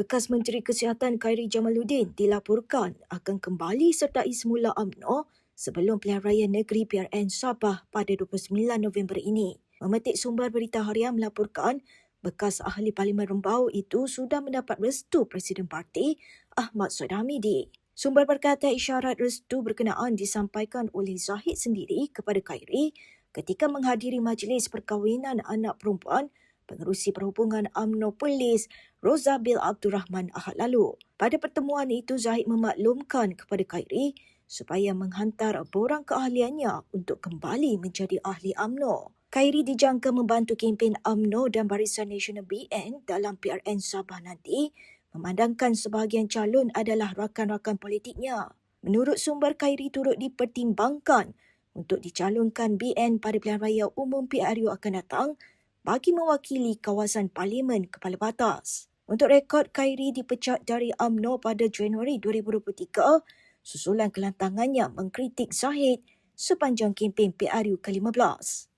Bekas Menteri Kesihatan Khairi Jamaluddin dilaporkan akan kembali sertai semula UMNO sebelum pilihan raya negeri PRN Sabah pada 29 November ini. Memetik sumber berita harian melaporkan bekas ahli Parlimen Rembau itu sudah mendapat restu Presiden Parti Ahmad Suhaid Hamidi. Sumber berkata isyarat restu berkenaan disampaikan oleh Zahid sendiri kepada Khairi ketika menghadiri majlis perkahwinan anak perempuan pengerusi perhubungan UMNO Polis Roza Bil Abdul Rahman Ahad lalu. Pada pertemuan itu, Zahid memaklumkan kepada Khairi supaya menghantar borang keahliannya untuk kembali menjadi ahli UMNO. Khairi dijangka membantu kempen UMNO dan Barisan Nasional BN dalam PRN Sabah nanti memandangkan sebahagian calon adalah rakan-rakan politiknya. Menurut sumber, Khairi turut dipertimbangkan untuk dicalonkan BN pada pilihan raya umum PRU akan datang bagi mewakili kawasan Parlimen Kepala Batas. Untuk rekod, Khairi dipecat dari UMNO pada Januari 2023 susulan kelantangannya mengkritik Zahid sepanjang kempen PRU ke-15.